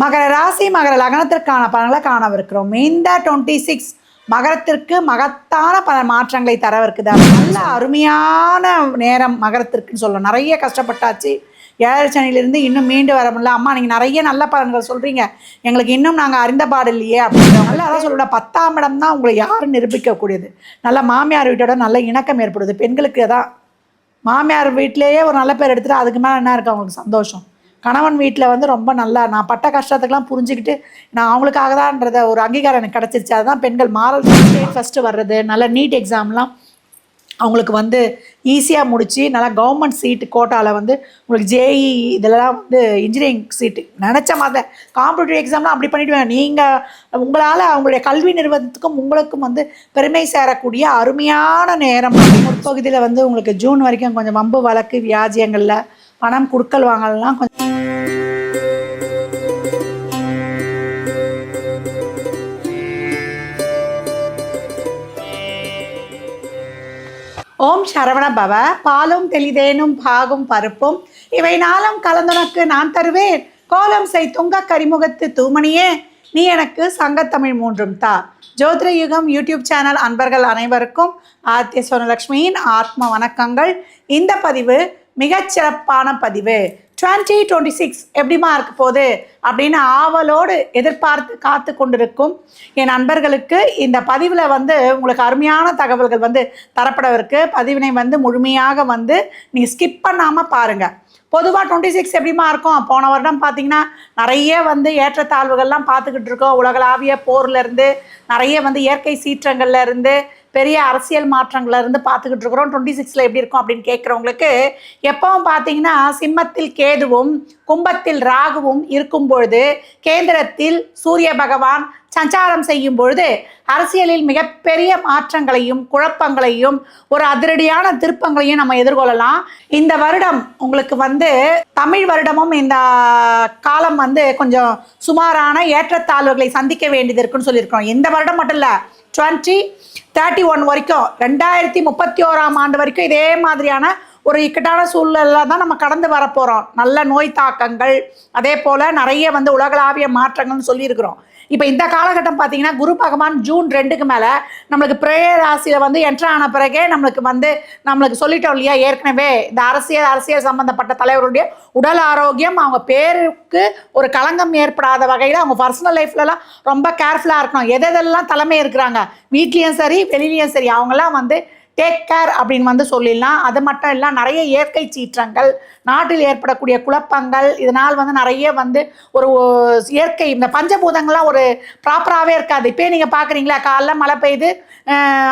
மகர ராசி மகர லக்னத்திற்கான பலன்களை காணவிருக்கிறோம். இந்த டுவெண்ட்டி சிக்ஸ் மகரத்திற்கு மகத்தான பல மாற்றங்களை தரவிருக்குது. நல்ல அருமையான நேரம் மகரத்திற்குன்னு சொல்லலாம் நிறைய கஷ்டப்பட்டாச்சு. ஏழரை சனிலிருந்து இன்னும் மீண்டு வர முடியல. அம்மா நீங்கள் நிறைய நல்ல பலன்கள் சொல்கிறீங்க எங்களுக்கு இன்னும் நாங்கள் அறிந்த பாடு இல்லையே அப்படின்றவங்கள அதான் சொல்லுட பத்தாம் இடம் தான் உங்களை யாரும் நிரூபிக்கக்கூடியது. நல்ல மாமியார் வீட்டோட நல்ல இணக்கம் ஏற்படுது. பெண்களுக்கு தான் மாமியார் வீட்டிலேயே ஒரு நல்ல பேர் எடுத்துகிட்டு அதுக்கு மேலே என்ன இருக்கு? அவங்களுக்கு சந்தோஷம். கணவன் வீட்டில் வந்து ரொம்ப நல்லா நான் பட்ட கஷ்டத்துக்கெல்லாம் புரிஞ்சுக்கிட்டு நான் அவங்களுக்காக தான்றத ஒரு அங்கீகாரம் எனக்கு கிடச்சிருச்சு. அதுதான் பெண்கள் மாரல் ஸ்டேட் ஃபஸ்ட்டு வர்றது. நல்ல நீட் எக்ஸாம்லாம் அவங்களுக்கு வந்து ஈஸியாக முடித்து நல்லா கவர்மெண்ட் சீட்டு கோட்டாவில் வந்து உங்களுக்கு ஜேஇ இதெல்லாம் வந்து இன்ஜினியரிங் சீட்டு நினச்ச மாதிரி காம்படிட்டிவ் எக்ஸாம்லாம் அப்படி பண்ணிவிடுவேன் நீங்கள் உங்களால் அவங்களுடைய கல்வி நிறுவனத்துக்கும் உங்களுக்கும் வந்து பெருமை சேரக்கூடிய அருமையான நேரம். முற்பகுதியில் வந்து உங்களுக்கு ஜூன் வரைக்கும் கொஞ்சம் வம்பு வழக்கு வியாஜியங்களில் பணம் கொடுக்கல் வாங்கலாம் கொஞ்சம் ஓம் சரவண பவ. பாலும் தெளிதேனும் பாகும் பருப்பும். இவை நாளும் கலந்துனக்கு நான் தருவேன். கோலம் செய் துங்க கரிமுகத்து தூமணியே. நீ எனக்கு சங்கத்தமிழ் மூன்றும் தா. ஜோதிர யுகம் யூடியூப் சேனல் அன்பர்கள் அனைவருக்கும் ஆத்திய சோனலக்ஷ்மியின் ஆத்ம வணக்கங்கள். இந்த பதிவு மிகச்சிறப்பான பதிவு. டுவெண்ட்டி டுவெண்ட்டி சிக்ஸ் எப்படிமா இருக்க போகுது அப்படின்னு ஆவலோடு எதிர்பார்த்து காத்து கொண்டிருக்கும் என் நண்பர்களுக்கு இந்த பதிவில் வந்து உங்களுக்கு அருமையான தகவல்கள் வந்து தரப்படவிருக்கு. பதிவினை வந்து முழுமையாக வந்து நீங்கள் ஸ்கிப் பண்ணாமல் பாருங்கள் பொதுவாக டுவெண்ட்டி சிக்ஸ் எப்படிமா இருக்கும்? போன வருடம் பார்த்தீங்கன்னா நிறைய வந்து ஏற்றத்தாழ்வுகள்லாம் பார்த்துக்கிட்டு இருக்கோம். உலகளாவிய போர்லேருந்து நிறைய வந்து இயற்கை சீற்றங்கள்லேருந்து பெரிய அரசியல் மாற்றங்கள்ல இருந்து பார்த்துக்கிட்டு இருக்கிறோம். டுவெண்ட்டி சிக்ஸில் எப்படி இருக்கும் அப்படின்னு கேட்குறவங்களுக்கு எப்பவும் பார்த்தீங்கன்னா சிம்மத்தில் கேதுவும் கும்பத்தில் ராகுவும் இருக்கும் பொழுது கேந்திரத்தில் சூரிய பகவான் சஞ்சாரம் செய்யும் பொழுது அரசியலில் மிகப்பெரிய மாற்றங்களையும் குழப்பங்களையும் ஒரு அதிரடியான திருப்பங்களையும் நம்ம எதிர்கொள்ளலாம். இந்த வருடம் உங்களுக்கு வந்து தமிழ் வருடமும் இந்த காலம் வந்து கொஞ்சம் சுமாரான ஏற்றத்தாழ்வுகளை சந்திக்க வேண்டியது இருக்குன்னு சொல்லியிருக்கோம் இந்த வருடம் மட்டும் இல்லை டுவெண்ட்டி தேர்ட்டி ஒன் வரைக்கும் ரெண்டாயிரத்தி முப்பத்தி ஓராம் ஆண்டு வரைக்கும் இதே மாதிரியான ஒரு இக்கட்டான சூழ்நிலை தான் நம்ம கடந்து வரப்போகிறோம் நல்ல நோய் தாக்கங்கள் அதே போல் நிறைய வந்து உலகளாவிய மாற்றங்கள்னு சொல்லியிருக்கிறோம். இப்போ இந்த காலகட்டம் பார்த்தீங்கன்னா குரு பகவான் ஜூன் ரெண்டுக்கு மேலே நம்மளுக்கு பிரேய ராசியில் வந்து என்ட்ரு ஆன பிறகே நம்மளுக்கு வந்து நம்மளுக்கு சொல்லிட்டோம் இல்லையா? ஏற்கனவே இந்த அரசியல் அரசியல் சம்மந்தப்பட்ட தலைவருடைய உடல் ஆரோக்கியம் அவங்க பேருக்கு ஒரு களங்கம் ஏற்படாத வகையில் அவங்க பர்சனல் லைஃப்லலாம் ரொம்ப கேர்ஃபுல்லாக இருக்கணும். எதெல்லாம் தலைமை இருக்கிறாங்க வீட்லேயும் சரி வெளியிலையும் சரி அவங்களாம் வந்து டேக் கேர் அப்படின்னு வந்து சொல்லிடலாம். அது மட்டும் இல்லை நிறைய இயற்கை சீற்றங்கள் நாட்டில் ஏற்படக்கூடிய குழப்பங்கள் இதனால் வந்து நிறைய வந்து ஒரு இயற்கை இந்த பஞ்சபூதங்கள்லாம் ஒரு ப்ராப்பராகவே இருக்காது. இப்போ நீங்கள் பார்க்குறீங்களா காலைல மழை பெய்யுது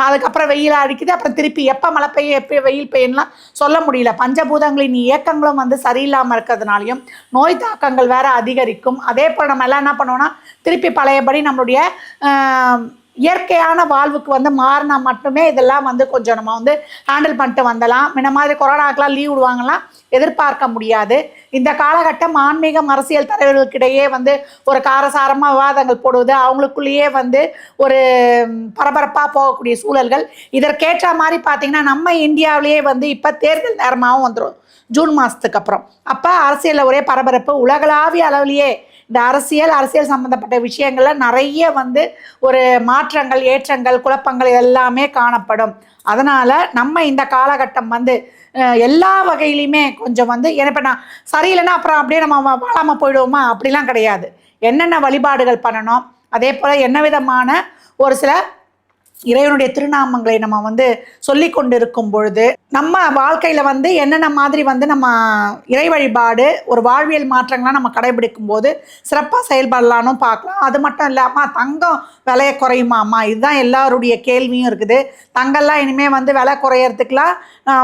அதுக்கப்புறம் வெயில் அடிக்குது அப்புறம் திருப்பி எப்போ மழை பெய்யும் எப்போ வெயில் பெய்யும்லாம் சொல்ல முடியல. பஞ்சபூதங்களின் இயக்கங்களும் வந்து சரியில்லாமல் இருக்கிறதுனாலையும் நோய் தாக்கங்கள் வேறு அதிகரிக்கும். அதே போல் நம்ம எல்லாம் என்ன பண்ணுவோம்னா திருப்பி பழையபடி நம்மளுடைய இயற்கையான வாழ்வுக்கு வந்து மாறினா மட்டுமே இதெல்லாம் வந்து கொஞ்சம் நம்ம வந்து ஹேண்டில் பண்ணிட்டு வந்தலாம். முன்ன மாதிரி கொரோனாக்கெலாம் லீவ் விடுவாங்கலாம் எதிர்பார்க்க முடியாது. இந்த காலகட்டம் ஆன்மீகம் அரசியல் தலைவர்களுக்கிடையே வந்து ஒரு காரசாரமாக விவாதங்கள் போடுவது அவங்களுக்குள்ளேயே வந்து ஒரு பரபரப்பாக போகக்கூடிய சூழல்கள். இதற்கேற்ற மாதிரி பார்த்தீங்கன்னா நம்ம இந்தியாவிலேயே வந்து இப்போ தேர்தல் நேரமாகவும் வந்துடும் ஜூன் மாதத்துக்கு அப்புறம். அப்போ அரசியலில் ஒரே பரபரப்பு உலகளாவிய அளவிலேயே இந்த அரசியல் அரசியல் சம்மந்தப்பட்ட விஷயங்கள்ல நிறைய வந்து ஒரு மாற்றங்கள் ஏற்றங்கள் குழப்பங்கள் எல்லாமே காணப்படும். அதனால் நம்ம இந்த காலகட்டம் வந்து எல்லா வகையிலையுமே கொஞ்சம் வந்து ஏன்னா இப்போ நான் சரியில்லைன்னா அப்புறம் அப்படியே நம்ம வாழாமல் போயிடுவோமா? அப்படிலாம் கிடையாது. என்னென்ன வழிபாடுகள் பண்ணணும்? அதே போல் என்ன விதமான ஒரு சில இறைவனுடைய திருநாமங்களை நம்ம வந்து சொல்லி கொண்டிருக்கும் பொழுது நம்ம வாழ்க்கையில் வந்து என்னென்ன மாதிரி வந்து நம்ம இறை வழிபாடு ஒரு வாழ்வியல் மாற்றங்கள்லாம் நம்ம கடைபிடிக்கும் போது சிறப்பாக செயல்படலான்னு பார்க்கலாம். அது மட்டும் இல்லாமல் தங்கம் விலையை குறையுமாம்மா? இதுதான் எல்லாருடைய கேள்வியும் இருக்குது. தங்கம்லாம் இனிமேல் வந்து விலை குறையறதுக்கெலாம்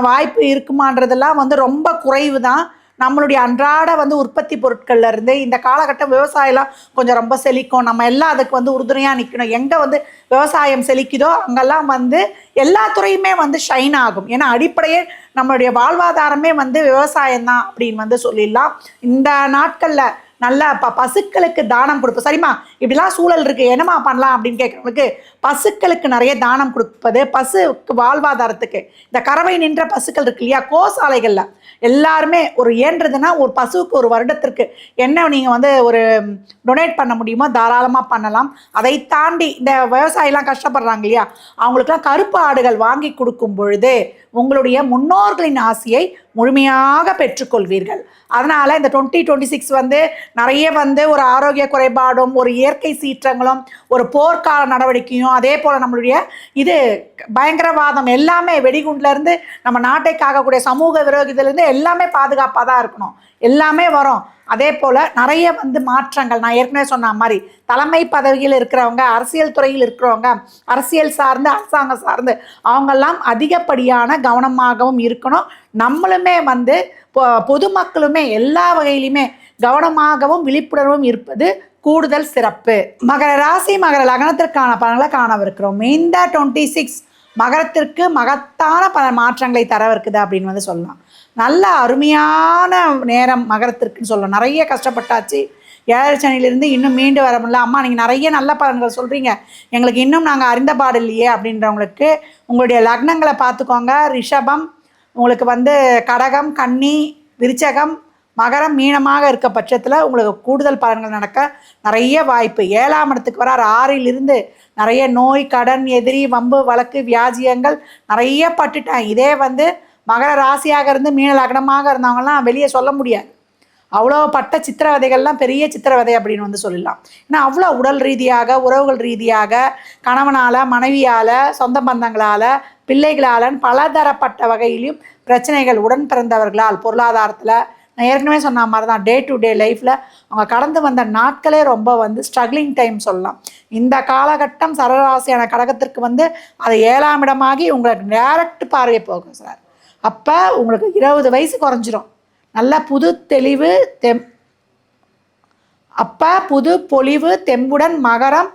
வாய்ப்பு இருக்குமான்றதெல்லாம் வந்து ரொம்ப குறைவு தான் நம்மளுடைய அன்றாட வந்து உற்பத்தி பொருட்கள்ல இருந்து இந்த காலகட்டம் விவசாயம்லாம் கொஞ்சம் ரொம்ப செழிக்கும். நம்ம எல்லாம் அதுக்கு வந்து உறுதுணையாக நிற்கணும் எங்கே வந்து விவசாயம் செழிக்குதோ அங்கெல்லாம் வந்து எல்லா துறையுமே வந்து ஷைன் ஆகும். ஏன்னா அடிப்படையே நம்மளுடைய வாழ்வாதாரமே வந்து விவசாயம் தான் அப்படின்னு வந்து சொல்லிடலாம். இந்த நாட்களில் நல்லா ப பசுக்களுக்கு தானம் கொடுப்போம் சரிம்மா? இப்படிலாம் சூழல் இருக்குது என்னம்மா பண்ணலாம் அப்படின்னு கேட்குறவங்களுக்கு பசுக்களுக்கு நிறைய தானம் கொடுப்பது பசுக்கு வாழ்வாதாரத்துக்கு. இந்த கறவை நின்ற பசுக்கள் இருக்கு இல்லையா? கோசாலைகளில். எல்லாருமே ஒரு ஏன்றதுன்னா ஒரு பசுவுக்கு ஒரு வருடத்திற்கு என்ன நீங்கள் வந்து ஒரு டொனேட் பண்ண முடியுமோ தாராளமாக பண்ணலாம். அதை தாண்டி இந்த விவசாயிலாம் கஷ்டப்படுறாங்க இல்லையா? அவங்களுக்குலாம் கருப்பு ஆடுகள் வாங்கி கொடுக்கும் பொழுது உங்களுடைய முன்னோர்களின் ஆசையை முழுமையாக பெற்றுக்கொள்வீர்கள். அதனால் இந்த டுவெண்ட்டி டுவெண்ட்டி சிக்ஸ் வந்து நிறைய வந்து ஒரு ஆரோக்கிய குறைபாடும் ஒரு இயற்கை சீற்றங்களும் ஒரு போர்க்கால நடவடிக்கையும் அதே போல் நம்மளுடைய இது பயங்கரவாதம் எல்லாமே வெடிகுண்டுலேருந்து நம்ம நாட்டை காக்கக்கூடிய சமூக விரோதியிலேருந்து எல்லாமே பாதுகாப்பாக தான் இருக்கணும். எல்லாமே வரும். அதே போல் நிறைய வந்து மாற்றங்கள். நான் ஏற்கனவே சொன்ன மாதிரி தலைமை பதவியில் இருக்கிறவங்க அரசியல் துறையில் இருக்கிறவங்க அரசியல் சார்ந்து அரசாங்கம் சார்ந்து அவங்கெல்லாம் அதிகப்படியான கவனமாகவும் இருக்கணும். நம்மளுமே வந்து பொ- பொதுமக்களுமே எல்லா வகையிலுமே கவனமாகவும் விழிப்புணர்வும் இருப்பது கூடுதல் சிறப்பு. மகர ராசி மகர லக்னத்திற்கான பலன்களை காணவிருக்கிறோம். இந்த டுவெண்ட்டி சிக்ஸ் மகரத்திற்கு மகத்தான பல மாற்றங்களை தரவிருக்குது அப்படின்னு வந்து சொல்லலாம். நல்ல அருமையான நேரம் மகரத்திற்குன்னு சொல்லலாம் நிறைய கஷ்டப்பட்டாச்சு. ஏழரை சனியிலிருந்து இன்னும் மீண்டு வர முடியல. அம்மா நீங்கள் நிறைய நல்ல பலன்கள் சொல்கிறீங்க எங்களுக்கு இன்னும் நாங்கள் அறிந்த பாடு இல்லையே அப்படின்றவங்களுக்கு உங்களுடைய லக்னங்களை பார்த்துக்கோங்க. ரிஷபம் உங்களுக்கு வந்து கடகம் கன்னி விருச்சகம் மகரம் மீனமாக இருக்க பட்சத்தில் உங்களுக்கு கூடுதல் பலன்கள் நடக்க நிறைய வாய்ப்பு. ஏழாம் இடத்துக்கு வர ஆறிலிருந்து நிறைய நோய் கடன் எதிரி வம்பு வழக்கு வியாஜியங்கள் நிறைய பட்டுட்டேன் இதே வந்து மகர ராசியாக இருந்து மீன லக்னமாக இருந்தவங்கலாம் வெளியே சொல்ல முடியாது. அவ்வளோ பட்ட சித்திரவதைகள்லாம் பெரிய சித்திரவதை அப்படின்னு வந்து சொல்லலாம் ஏன்னா அவ்வளோ உடல் ரீதியாக உறவுகள் ரீதியாக கணவனால் மனைவியால் சொந்த பந்தங்களால் பிள்ளைகளால் பலதரப்பட்ட வகையிலும் பிரச்சனைகள் உடன் பிறந்தவர்களால் பொருளாதாரத்தில் நான் ஏற்கனவே சொன்ன மாதிரி தான் டே டு டே லைஃப்பில் அவங்க கடந்து வந்த நாட்களே ரொம்ப வந்து ஸ்ட்ரகிளிங் டைம் சொல்லலாம். இந்த காலகட்டம் சரராசியான கடகத்திற்கு வந்து அதை ஏழாம் இடமாகி உங்களுக்கு டேரக்ட் பார்வை போகும் சார். அப்போ உங்களுக்கு இருபது வயசு குறைஞ்சிரும். நல்ல புது தெளிவு தெம் அப்போ புது பொலிவு தெம்புடன் மகரம்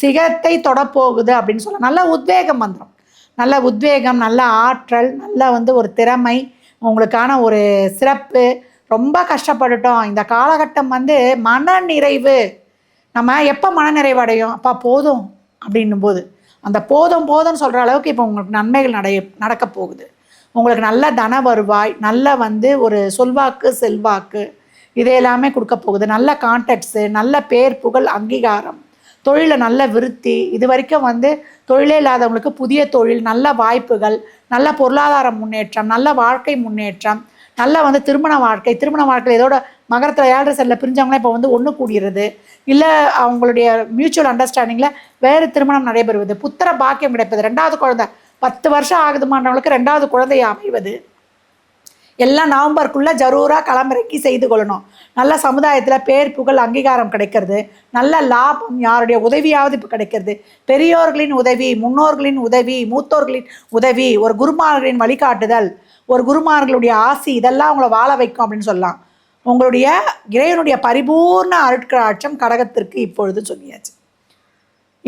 சிகத்தை தொடப்போகுது அப்படின்னு சொல்லலாம் நல்ல உத்வேகம் வந்துடும் நல்ல உத்வேகம் நல்ல ஆற்றல் நல்ல வந்து ஒரு திறமை உங்களுக்கான ஒரு சிறப்பு. ரொம்ப கஷ்டப்பட்டுட்டோம். இந்த காலகட்டம் வந்து மன நிறைவு. நம்ம எப்போ மனநிறைவு அடையும் அப்பா போதும் அப்படின்னும் போது அந்த போதும் போதும்னு சொல்கிற அளவுக்கு இப்போ உங்களுக்கு நன்மைகள் நடைய நடக்க போகுது. உங்களுக்கு நல்ல தன வருவாய் நல்ல வந்து ஒரு சொல்வாக்கு செல்வாக்கு இது எல்லாமே கொடுக்க போகுது. நல்ல கான்டாக்ட்ஸு நல்ல பேர் புகழ் அங்கீகாரம் தொழிலில் நல்ல விருத்தி இது வரைக்கும் வந்து தொழிலே இல்லாதவங்களுக்கு புதிய தொழில் நல்ல வாய்ப்புகள் நல்ல பொருளாதார முன்னேற்றம் நல்ல வாழ்க்கை முன்னேற்றம் நல்ல வந்து திருமண வாழ்க்கை திருமண வாழ்க்கையில் இதோட மகரத்தில் ஏழரை செல்ல பிரிஞ்சவங்களாம் இப்போ வந்து ஒன்று கூடிடுறது. இல்லை அவங்களுடைய மியூச்சுவல் அண்டர்ஸ்டாண்டிங்கில் வேறு திருமணம் நடைபெறுவது. புத்திர பாக்கியம் கிடைப்பது. ரெண்டாவது குழந்தை பத்து வருஷம் ஆகுதுமானவங்களுக்கு ரெண்டாவது குழந்தை அமைவது. எல்லாம் நவம்பருக்குள்ளே ஜரூராக களமிறக்கி செய்து கொள்ளணும். நல்ல சமுதாயத்தில் பேர் புகழ் அங்கீகாரம் கிடைக்கிறது. நல்ல லாபம் யாருடைய உதவியாவது இப்போ கிடைக்கிறது. பெரியோர்களின் உதவி முன்னோர்களின் உதவி மூத்தோர்களின் உதவி ஒரு குருமார்களின் வழிகாட்டுதல் ஒரு குருமார்களுடைய ஆசி இதெல்லாம் அவங்கள வாழ வைக்கும் அப்படின்னு சொல்லலாம். உங்களுடைய இறைவனுடைய பரிபூர்ண அருட்கராட்சம் கடகத்திற்கு இப்பொழுது சொல்லியாச்சு.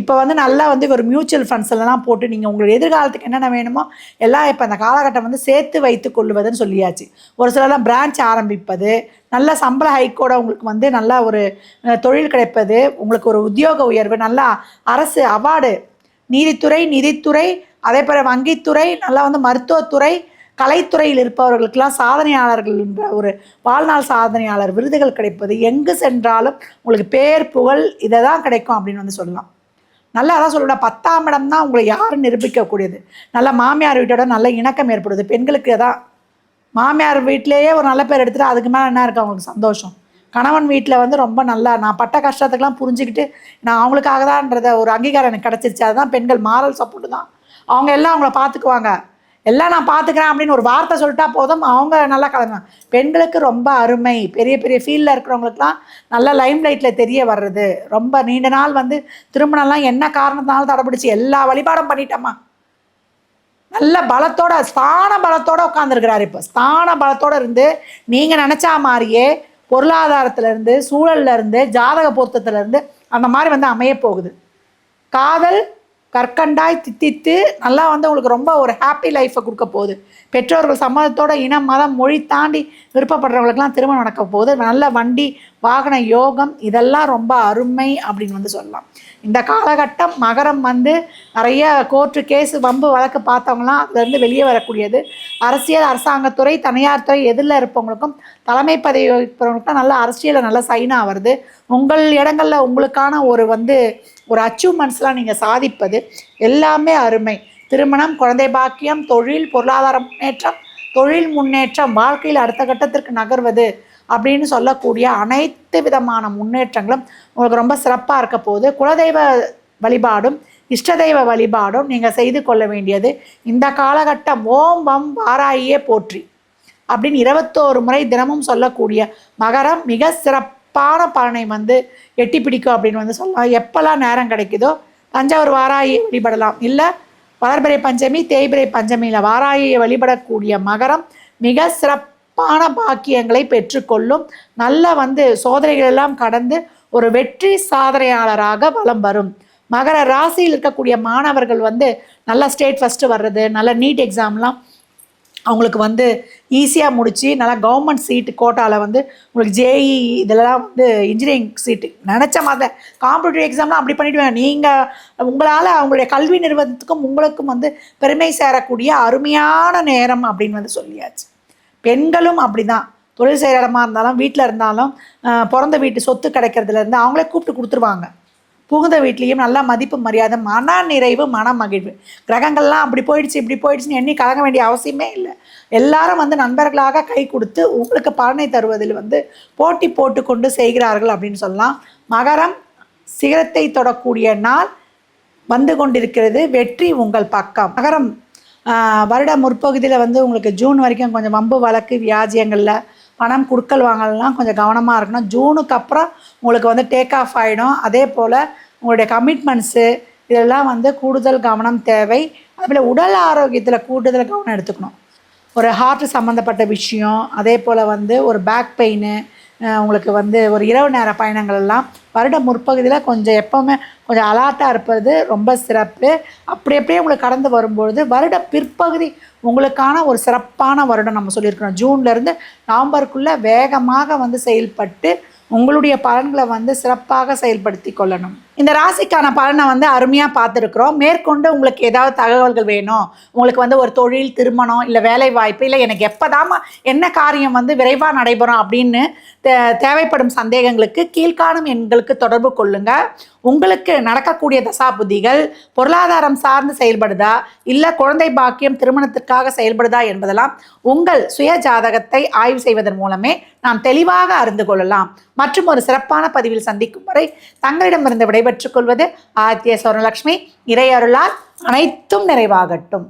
இப்போ வந்து நல்லா வந்து ஒரு மியூச்சுவல் ஃபண்ட்ஸ் எல்லாம் போட்டு நீங்கள் உங்களுடைய எதிர்காலத்துக்கு என்னென்ன வேணுமோ எல்லாம் இப்போ அந்த காலகட்டம் வந்து சேர்த்து வைத்து கொள்வதுன்னு சொல்லியாச்சு. ஒரு சிலர்லாம் பிரான்ச் ஆரம்பிப்பது நல்ல சம்பள ஹைக்கோட உங்களுக்கு வந்து நல்ல ஒரு தொழில் கிடைப்பது உங்களுக்கு ஒரு உத்தியோக உயர்வு நல்லா அரசு அவார்டு நீதித்துறை நிதித்துறை அதே போல் வங்கித்துறை நல்லா வந்து மருத்துவத்துறை கலைத்துறையில் இருப்பவர்களுக்கெல்லாம் சாதனையாளர்கள் என்ற ஒரு வாழ்நாள் சாதனையாளர் விருதுகள் கிடைப்பது. எங்கு சென்றாலும் உங்களுக்கு பேர் புகழ் இதை தான் கிடைக்கும் அப்படின்னு வந்து சொல்லலாம். நல்லா அதான் சொல்லணும் பத்தாம் இடம் தான் உங்களை யாரும் நிரூபிக்கக்கூடியது. நல்ல மாமியார் வீட்டோட நல்ல இணக்கம் ஏற்படுது. பெண்களுக்கு தான் மாமியார் வீட்டிலேயே ஒரு நல்ல பேர் எடுத்துகிட்டு அதுக்கு மேலே என்ன இருக்கு அவங்களுக்கு சந்தோஷம். கணவன் வீட்டில் வந்து ரொம்ப நல்லா நான் பட்ட கஷ்டத்துக்கெல்லாம் புரிஞ்சுக்கிட்டு நான் அவங்களுக்காக தான்றத ஒரு அங்கீகாரம் எனக்கு கிடச்சிருச்சு. அதுதான் பெண்கள் மாரல் சப்போர்ட்டு தான். அவங்க எல்லாம் அவங்கள பார்த்துக்குவாங்க. எல்லாம் நான் பார்த்துக்கிறேன் அப்படின்னு ஒரு வார்த்தை சொல்லிட்டா போதும். அவங்க நல்லா கலங்க பெண்களுக்கு ரொம்ப அருமை. பெரிய பெரிய ஃபீல்டில் இருக்கிறவங்களுக்குலாம் நல்ல லைம் லைட்டில் தெரிய வர்றது. ரொம்ப நீண்ட நாள் வந்து திருமணம்லாம் என்ன காரணத்தினாலும் தடைபிடிச்சி எல்லா வழிபாடும் பண்ணிட்டோமா நல்ல பலத்தோட ஸ்தான பலத்தோட உட்காந்துருக்கிறாரு இப்போ. ஸ்தான பலத்தோட இருந்து நீங்கள் நினச்சா மாதிரியே பொருளாதாரத்திலேருந்து சூழல்லேருந்து சூழல்ல இருந்து ஜாதக பொருத்தத்துலேருந்து அந்த மாதிரி வந்து அமைய போகுது. காதல் கற்கண்டாய் தித்தித்து நல்லா வந்து உங்களுக்கு ரொம்ப ஒரு ஹாப்பி லைஃப்பை கொடுக்க போகுது. பெற்றோர்கள் சம்மதத்தோட இனம் மதம் மொழி தாண்டி விருப்பப்படுறவங்களுக்கெல்லாம் திருமணம் நடக்க போகுது. நல்ல வண்டி வாகன யோகம் இதெல்லாம் ரொம்ப அருமை அப்படின்னு வந்து சொல்லலாம். இந்த காலகட்டம் மகரம் வந்து நிறைய கோர்ட்டு கேஸு வம்பு வழக்கு பார்த்தவங்களாம் அதுலேருந்து வெளியே வரக்கூடியது. அரசியல் அரசாங்கத்துறை தனியார் துறை எதிரில் இருப்பவங்களுக்கும் தலைமை பதவி வகிப்பவங்களுக்கும் நல்ல அரசியலில் நல்ல சைனாக வருது. உங்கள் இடங்களில் உங்களுக்கான ஒரு வந்து ஒரு அச்சீவ்மெண்ட்ஸ்லாம் நீங்கள் சாதிப்பது எல்லாமே அருமை. திருமணம் குழந்தை பாக்கியம் தொழில் பொருளாதார முன்னேற்றம் தொழில் முன்னேற்றம் வாழ்க்கையில் அடுத்த கட்டத்திற்கு நகர்வது அப்படின்னு சொல்லக்கூடிய அனைத்து விதமான முன்னேற்றங்களும் உங்களுக்கு ரொம்ப சிறப்பாக இருக்க போகுது. குலதெய்வ வழிபாடும் இஷ்ட தெய்வ வழிபாடும் நீங்கள் செய்து கொள்ள வேண்டியது. இந்த காலகட்டம் ஓம் வம் வாராயே போற்றி அப்படின்னு இருபத்தோரு முறை தினமும் சொல்லக்கூடிய மகரம் மிக சிறப்பான பலனை வந்து எட்டி பிடிக்கும் அப்படின்னு வந்து சொல்லலாம். எப்போல்லாம் நேரம் கிடைக்குதோ தஞ்சாவூர் வாராயை வழிபடலாம். இல்லை வளர்பிறை பஞ்சமி தேய்பிறை பஞ்சமியில் வாராயை வழிபடக்கூடிய மகரம் மிக சிறப்பான பாக்கியங்களை பெற்றுக்கொள்ளும். நல்ல வந்து சோதனைகள் எல்லாம் கடந்து ஒரு வெற்றி சாதனையாளராக வலம் வரும். மகர ராசியில் இருக்கக்கூடிய மாணவர்கள் வந்து நல்ல ஸ்டேட் ஃபஸ்ட்டு வர்றது நல்ல நீட் எக்ஸாம்லாம் அவங்களுக்கு வந்து ஈஸியாக முடித்து நல்லா கவர்மெண்ட் சீட்டு கோட்டாவில் வந்து உங்களுக்கு ஜேஇ இதெல்லாம் வந்து இன்ஜினியரிங் சீட்டு நினச்ச மாதிரி காம்படிட்டிவ் எக்ஸாம்லாம் அப்படி பண்ணிவிடுவேன் நீங்கள் உங்களால் அவங்களுடைய கல்வி நிறுவனத்துக்கும் உங்களுக்கும் வந்து பெருமை சேரக்கூடிய அருமையான நேரம் அப்படின்னு வந்து சொல்லியாச்சு. பெண்களும் அப்படி தான் தொழில் செய்கிற இடமா இருந்தாலும் வீட்டில் இருந்தாலும் பிறந்த வீட்டு சொத்து கிடைக்கிறதுலேருந்து அவங்களே கூப்பிட்டு கொடுத்துருவாங்க. புகுந்த வீட்லேயும் நல்ல மதிப்பு மரியாதை மன நிறைவு மன மகிழ்வு. கிரகங்கள்லாம் அப்படி போயிடுச்சு இப்படி போயிடுச்சுன்னு எண்ணி கலங்க வேண்டிய அவசியமே இல்லை. எல்லாரும் வந்து நண்பர்களாக கை கொடுத்து உங்களுக்கு பலனை தருவதில் வந்து போட்டி போட்டுக்கொண்டு செய்கிறார்கள் அப்படின்னு சொல்லலாம். மகரம் சிகரத்தை தொடக்கூடிய நாள் வந்து கொண்டிருக்கிறது. வெற்றி உங்கள் பக்கம். மகரம் வருட முற்பகுதியில் வந்து உங்களுக்கு ஜூன் வரைக்கும் கொஞ்சம் வம்பு வழக்கு வியாஜியங்களில் பணம் கொடுக்கல் வாங்கலாம் கொஞ்சம் கவனமாக இருக்கணும். ஜூனுக்கு அப்புறம் உங்களுக்கு வந்து டேக் ஆஃப் ஆகிடும் அதே போல் உங்களுடைய கமிட்மெண்ட்ஸு இதெல்லாம் வந்து கூடுதல் கவனம் தேவை. அதுபோல் உடல் ஆரோக்கியத்தில் கூடுதல் கவனம் எடுத்துக்கணும். ஒரு ஹார்ட் சம்மந்தப்பட்ட விஷயம் அதே போல் வந்து ஒரு பேக் பெயின் உங்களுக்கு வந்து ஒரு இரவு நேர பயணங்கள் எல்லாம் வருட முற்பகுதியில் கொஞ்சம் எப்போவுமே கொஞ்சம் அலாட்டாக இருப்பது ரொம்ப சிறப்பு. அப்படி அப்படியே உங்களுக்கு கடந்து வரும்பொழுது வருட பிற்பகுதி உங்களுக்கான ஒரு சிறப்பான வருடம் நம்ம சொல்லியிருக்கிறோம். ஜூன்லேருந்து நவம்பருக்குள்ளே வேகமாக வந்து செயல்பட்டு உங்களுடைய பலன்களை வந்து சிறப்பாக செயல்படுத்தி கொள்ளணும். இந்த ராசிக்கான பலனை வந்து அருமையாக பார்த்துருக்குறோம். மேற்கொண்டு உங்களுக்கு ஏதாவது தகவல்கள் வேணும். உங்களுக்கு வந்து ஒரு தொழில் திருமணம் இல்லை வேலை வாய்ப்பு இல்லை எனக்கு எப்போதாம என்ன காரியம் வந்து விரைவாக நடைபெறும் அப்படின்னு தே தேவைப்படும் சந்தேகங்களுக்கு கீழ்காணும் எண்களுக்கு தொடர்பு கொள்ளுங்க. உங்களுக்கு நடக்கக்கூடிய தசாபுதிகள் பொருளாதாரம் சார்ந்து செயல்படுதா இல்லை குழந்தை பாக்கியம் திருமணத்திற்காக செயல்படுதா என்பதெல்லாம் உங்கள் சுய ஜாதகத்தை ஆய்வு செய்வதன் மூலமே நாம் தெளிவாக அறிந்து கொள்ளலாம். மற்றும் ஒரு சிறப்பான பதிவில் சந்திக்கும் வரை தங்களிடமிருந்து விடைபெற்றுக் கொள்வது ஆத்திய சௌரலட்சுமி இறையருளால் அனைத்தும் நிறைவாகட்டும்.